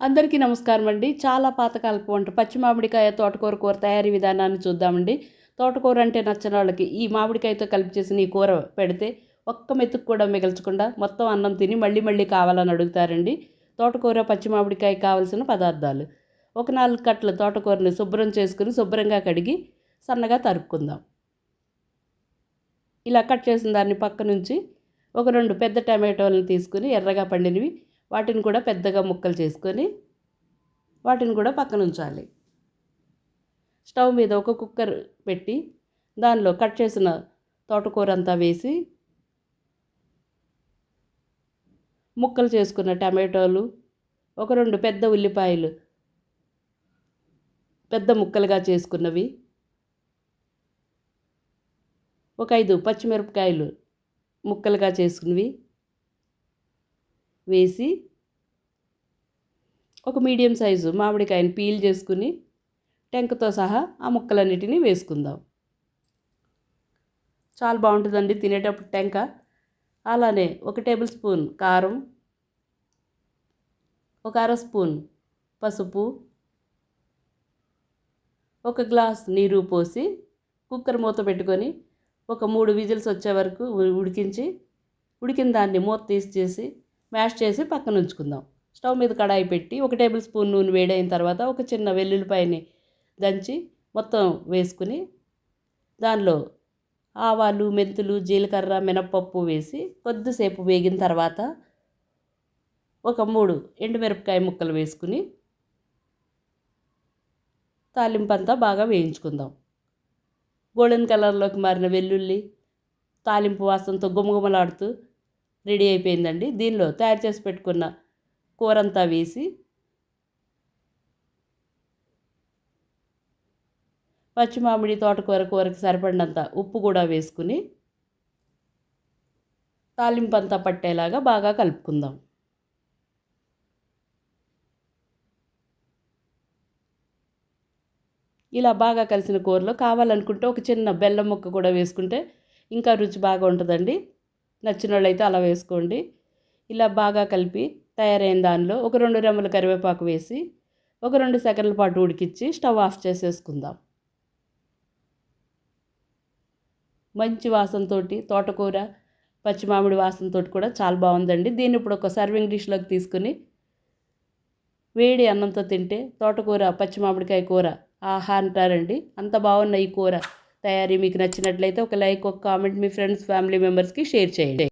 అందరికీ నమస్కారం అండి. చాలా పాతకాలపు వంట. పచ్చి మామిడికాయ తోటకూర కూర తయారీ విధానాన్ని చూద్దామండి. తోటకూర అంటే నచ్చిన వాళ్ళకి ఈ మామిడికాయతో కలిపి చేసిన ఈ కూర పెడితే ఒక్క మెతుకు కూడా మిగల్చకుండా మొత్తం అన్నం తిని మళ్ళీ మళ్ళీ కావాలని అడుగుతారండి. తోటకూర పచ్చి మామిడికాయ కావలసిన పదార్థాలు. ఒక నాలుగు కట్టల తోటకూరని శుభ్రం చేసుకుని శుభ్రంగా కడిగి సన్నగా తరుక్కుందాం. ఇలా కట్ చేసిన దాన్ని పక్క నుంచి ఒక రెండు పెద్ద టమాటోలను తీసుకుని ఎర్రగా పండినవి వాటిని కూడా పెద్దగా ముక్కలు చేసుకొని వాటిని కూడా పక్కన ఉంచాలి. స్టవ్ మీద ఒక కుక్కర్ పెట్టి దానిలో కట్ చేసిన తోటకూర అంతా వేసి ముక్కలు చేసుకున్న టమాటోలు ఒక రెండు పెద్ద ఉల్లిపాయలు పెద్ద ముక్కలుగా చేసుకున్నవి ఒక ఐదు పచ్చిమిరపకాయలు ముక్కలుగా చేసుకున్నవి వేసి ఒక మీడియం సైజు మామిడికాయని పీల్ చేసుకుని టెంకతో సహా ఆ ముక్కలన్నిటినీ వేసుకుందాం. చాలా బాగుంటుందండి తినేటప్పుడు టెంక. అలానే ఒక టేబుల్ స్పూన్ కారం ఒక అర స్పూన్ పసుపు ఒక గ్లాస్ నీరు పోసి కుక్కర్ మూత పెట్టుకొని ఒక మూడు విజిల్స్ వచ్చే వరకు ఉడికించి ఉడికిన దాన్ని మూత తీసి చేసి మ్యాష్ చేసి పక్కన ఉంచుకుందాం. స్టవ్ మీద కడాయి పెట్టి ఒక టేబుల్ స్పూన్ నూనె వేడైన తర్వాత ఒక చిన్న వెల్లుల్లిపాయని దంచి మొత్తం వేసుకుని దానిలో ఆవాలు మెంతులు జీలకర్ర మినప్పప్పు వేసి కొద్దిసేపు వేగిన తర్వాత ఒక మూడు ఎండుమిరపకాయ ముక్కలు వేసుకుని తాలింపు అంతా బాగా వేయించుకుందాం. గోల్డెన్ కలర్లోకి మారిన వెల్లుల్లి తాలింపు వాసనతో గుమగుమలాడుతూ రెడీ అయిపోయిందండి. దీనిలో తయారు చేసి పెట్టుకున్న కూరంతా వేసి పచ్చి మామిడి తోటకూర కూరకి సరిపడినంత ఉప్పు కూడా వేసుకుని తాలింపంతా పట్టేలాగా బాగా కలుపుకుందాం. ఇలా బాగా కలిసిన కూరలో కావాలనుకుంటే ఒక చిన్న బెల్లం ముక్క కూడా వేసుకుంటే ఇంకా రుచి బాగా ఉంటుందండి నచ్చిన వాళ్ళైతే అలా వేసుకోండి. ఇలా బాగా కలిపి తయారైన దానిలో ఒక రెండు రెమ్మల కరివేపాకు వేసి ఒక రెండు సెకండ్ల పాటు ఉడికిచ్చి స్టవ్ ఆఫ్ చేసేసుకుందాం. మంచి వాసనతో తోటకూర పచ్చి మామిడి వాసనతో కూడా చాలా బాగుందండి. దీన్ని ఇప్పుడు ఒక సర్వింగ్ డిష్లోకి తీసుకుని వేడి అన్నంతో తింటే తోటకూర పచ్చిమామిడికాయ కూర ఆహా అంటారండి అంత బాగున్న ఈ కూర. తయారీ మీకు నచ్చినట్లయితే ఒక లైక్ ఒక కామెంట్ మీ ఫ్రెండ్స్ ఫ్యామిలీ మెంబర్స్కి షేర్ చేయండి